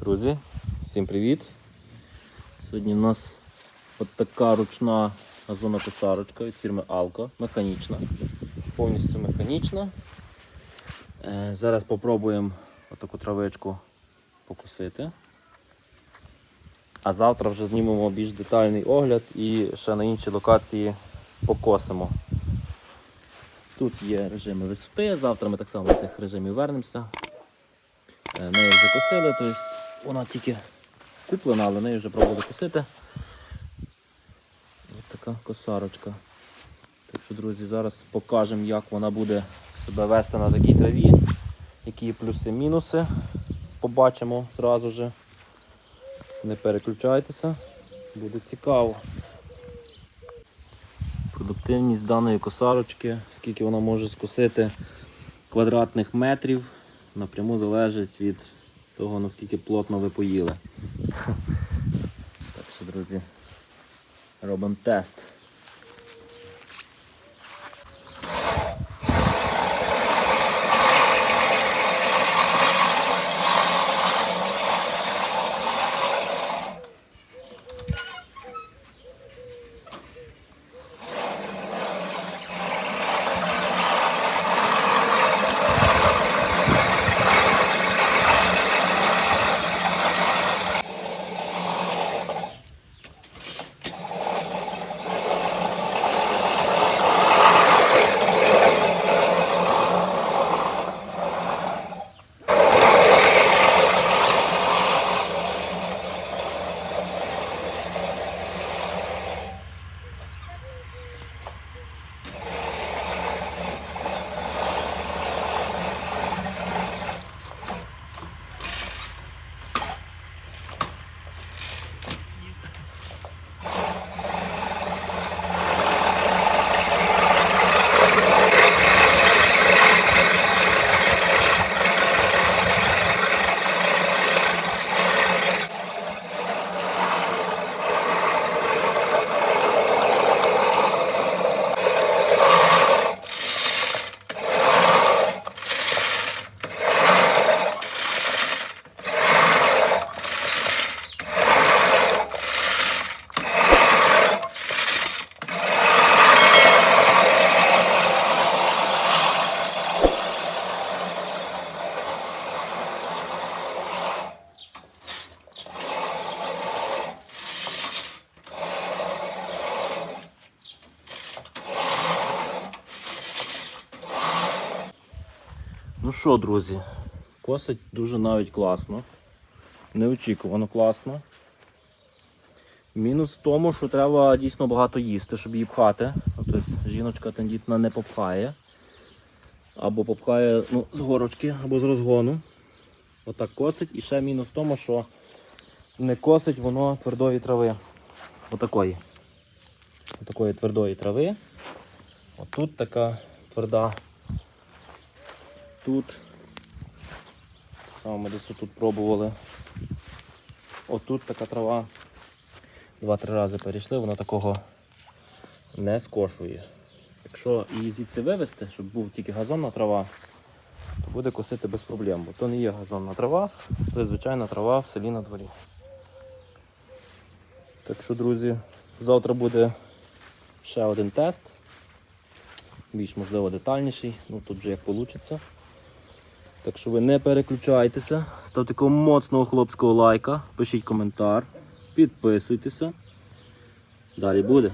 Друзі, всім привіт! Сьогодні в нас от така ручна газонокосарочка від фірми Alco, механічна. Повністю механічна. Е, зараз спробуємо отаку травичку покосити. А завтра вже знімемо більш детальний огляд і ще на інші локації покосимо. Тут є режими висоти, завтра ми так само до тих режимів вернемося. Е, Нею вже косили, тобто вона тільки куплена, але нею вже пробували косити. Ось така косарочка. Так що, друзі, зараз покажемо, як вона буде себе вести на такій траві, які плюси-мінуси. Побачимо зразу же. Не переключайтеся, буде цікаво. Продуктивність даної косарочки, скільки вона може скосити квадратних метрів, напряму залежить від того, наскільки плотно ви поїли. Так що, друзі, робимо тест. Ну що, друзі, косить дуже навіть класно. Неочікувано класно. Мінус в тому, що треба дійсно багато їсти, щоб її пхати. Тобто жіночка тендітна не попхає. Або попхає ну, з горочки, або з розгону. Отак косить. І ще мінус в тому, що не косить воно твердої трави. Отакої. Отакої твердої трави. Отут така тверда тут. Так само ми десь тут пробували. Отут така трава. Два-три рази перейшли, вона такого не скошує. Якщо її звідси вивезти, щоб був тільки газонна трава, то буде косити без проблем, бо то не є газонна трава, є звичайна трава в селі на дворі. Так що, друзі, завтра буде ще один тест. Більш можливо детальніший, ну тут вже як вийде. Так що ви не переключайтеся, ставте такого моцного хлопського лайка, пишіть коментар, підписуйтеся. Далі буде.